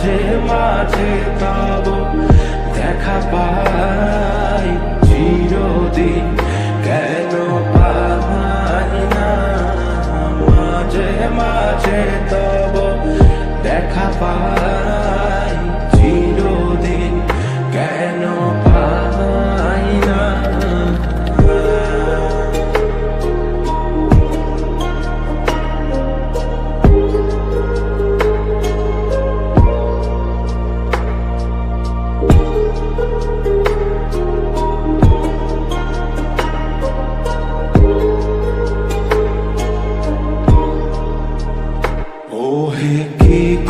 মাঝে মাঝে তব দেখা পাই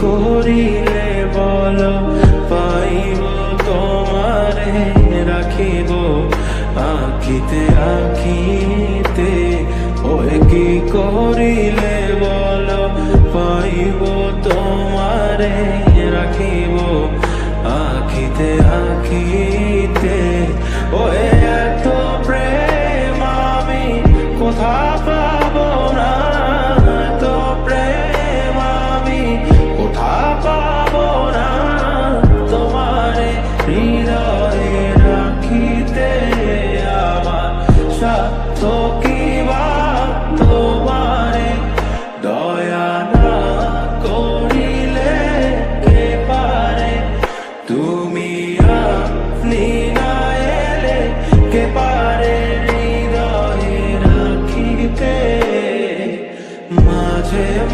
করিলে বল, পাইব তোমারে, রাখিব। আঁকিতে আঁকিতে ওই কি করিলে বল, পাইব তোমারে, রাখিব। আঁকিতে আঁকিতে ও এত প্রেম আমি কোথা পা